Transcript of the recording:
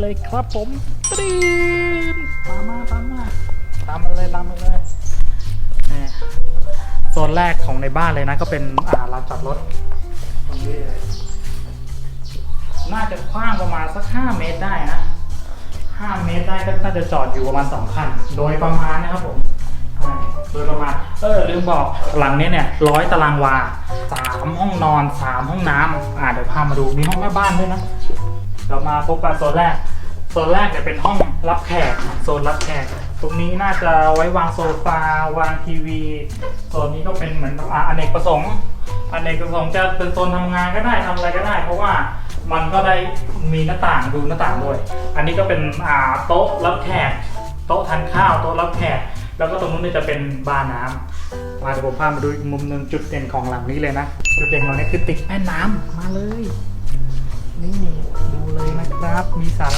เลยครับผมตรีนตามมาตามมาตามมาเลยตามมาเลยนี่โซนแรกของในบ้านเลยนะ ก็เป็นอ่าลานจอดรถตรงนี้เลยน่าจะกว้างประมาณสัก5เมตรได้นะ5เมตรได้ก็น่าจะจอดอยู่ประมาณ2คัน โดยประมาณนะครับผมใช่โดยประมาณ เออลืมบอกหลังนี้เนี่ยร้อยตารางวาสามห้องนอนสามห้องน้ำอ่าเดี๋ยวพามาดูมีห้องแม่บ้านด้วยนะเรามาพบกับโซนแรก โซนแรกจะเป็นห้องรับแขกโซนรับแขก ตรงนี้น่าจะไว้วางโซฟาวางทีวีโซนนี้ก็เป็นเหมือนอ่าอเนกประสงค์อเนกประสงค์จะเป็นโซนทำงานก็ได้ทำอะไรก็ได้ เพราะว่ามันก็ได้มีหน้าต่างดูหน้าต่างด้วย อันนี้ก็เป็นอ่าโต๊ะรับแขกโต๊ะทานข้าวโต๊ะรับแขกแล้วก็ตรงนู้นจะเป็นบาร์น้ำมาเดี๋ยวผมพามาดูอีกมุมหนึ่งจุดเด่นของหลังนี้เลยนะจุดเด่นของนี่คือติดแม่น้ำมาเลยนี่ดูเลยนะครับมีสาระ